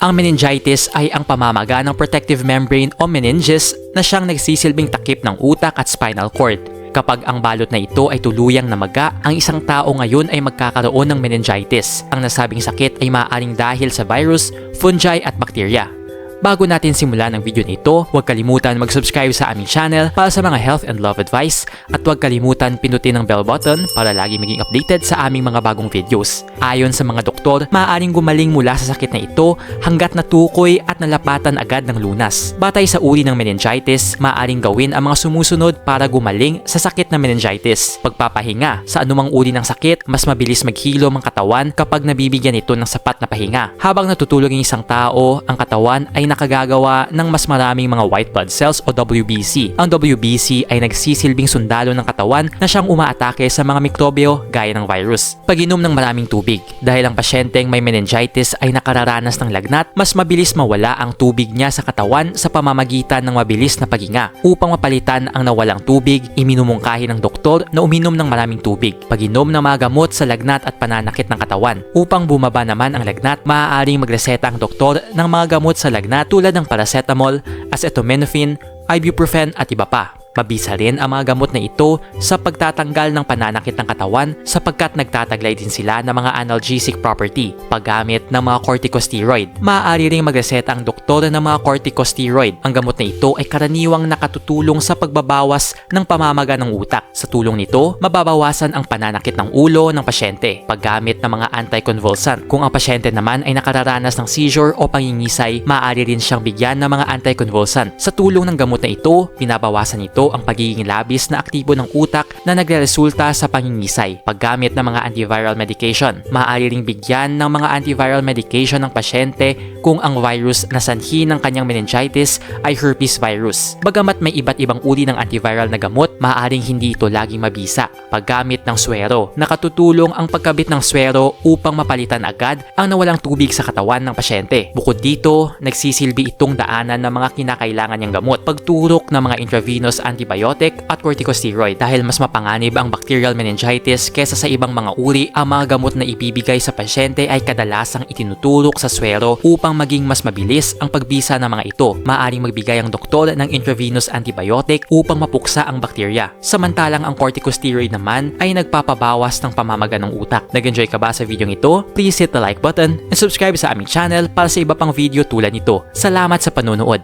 Ang meningitis ay ang pamamaga ng protective membrane o meninges na siyang nagsisilbing takip ng utak at spinal cord. Kapag ang balot na ito ay tuluyang namaga, ang isang tao ngayon ay magkakaroon ng meningitis. Ang nasabing sakit ay maaaring dahil sa virus, fungi at bakterya. Bago natin simulan ang video nito, huwag kalimutan mag-subscribe sa aming channel para sa mga health and love advice at huwag kalimutan pindutin ang bell button para lagi maging updated sa aming mga bagong videos. Ayon sa mga doktor, maaaring gumaling mula sa sakit na ito hanggat natukoy at nalapatan agad ng lunas. Batay sa uri ng meningitis, maaaring gawin ang mga sumusunod para gumaling sa sakit na meningitis. Pagpapahinga, sa anumang uri ng sakit, mas mabilis maghilom ang katawan kapag nabibigyan ito ng sapat na pahinga. Habang natutulog ang isang tao, ang katawan ay nakagagawa ng mas maraming mga white blood cells o WBC. Ang WBC ay nagsisilbing sundalo ng katawan na siyang umaatake sa mga mikrobyo gaya ng virus. Pag-inom ng maraming tubig. Dahil ang pasyenteng may meningitis ay nakararanas ng lagnat, mas mabilis mawala ang tubig niya sa katawan sa pamamagitan ng mabilis na paghinga. Upang mapalitan ang nawalang tubig, iminumungkahi ng doktor na uminom ng maraming tubig. Pag-inom ng mga gamot sa lagnat at pananakit ng katawan. Upang bumaba naman ang lagnat, maaaring magreseta ang doktor ng mga gamot sa lagnat tulad ng paracetamol, acetaminophen, ibuprofen at iba pa. Mabisa rin ang mga gamot na ito sa pagtatanggal ng pananakit ng katawan sapagkat nagtataglay din sila ng mga analgesic property paggamit ng mga corticosteroid. Maaari ring magreseta ang doktor ng mga corticosteroid. Ang gamot na ito ay karaniwang nakatutulong sa pagbabawas ng pamamaga ng utak. Sa tulong nito, mababawasan ang pananakit ng ulo ng pasyente paggamit ng mga anticonvulsant. Kung ang pasyente naman ay nakararanas ng seizure o pangingisay, maaari rin siyang bigyan ng mga anticonvulsant. Sa tulong ng gamot na ito, binabawasan ito ang pagiging labis na aktibo ng utak na nagreresulta sa pangingisay. Paggamit ng mga antiviral medication, maaari ring bigyan ng mga antiviral medication ng pasyente kung ang virus na sanhi ng kanyang meningitis ay herpes virus. Bagamat may iba't ibang uri ng antiviral na gamot, maaaring hindi ito laging mabisa. Paggamit ng swero, nakatutulong ang pagkabit ng swero upang mapalitan agad ang nawalang tubig sa katawan ng pasyente. Bukod dito, nagsisilbi itong daanan ng mga kinakailangan niyang gamot. Pagturok ng mga intravenous antibiotic at corticosteroid dahil mas mapanganib ang bacterial meningitis kesa sa ibang mga uri, ang mga gamot na ibibigay sa pasyente ay kadalasang itinuturok sa swero upang maging mas mabilis ang pagbisa ng mga ito. Maaring magbigay ang doktor ng intravenous antibiotic upang mapuksa ang bakterya. Samantalang ang corticosteroid naman ay nagpapabawas ng pamamaga ng utak. Nag-enjoy ka ba sa video ito? Please hit the like button and subscribe sa aming channel para sa iba pang video tulad nito. Salamat sa panonood!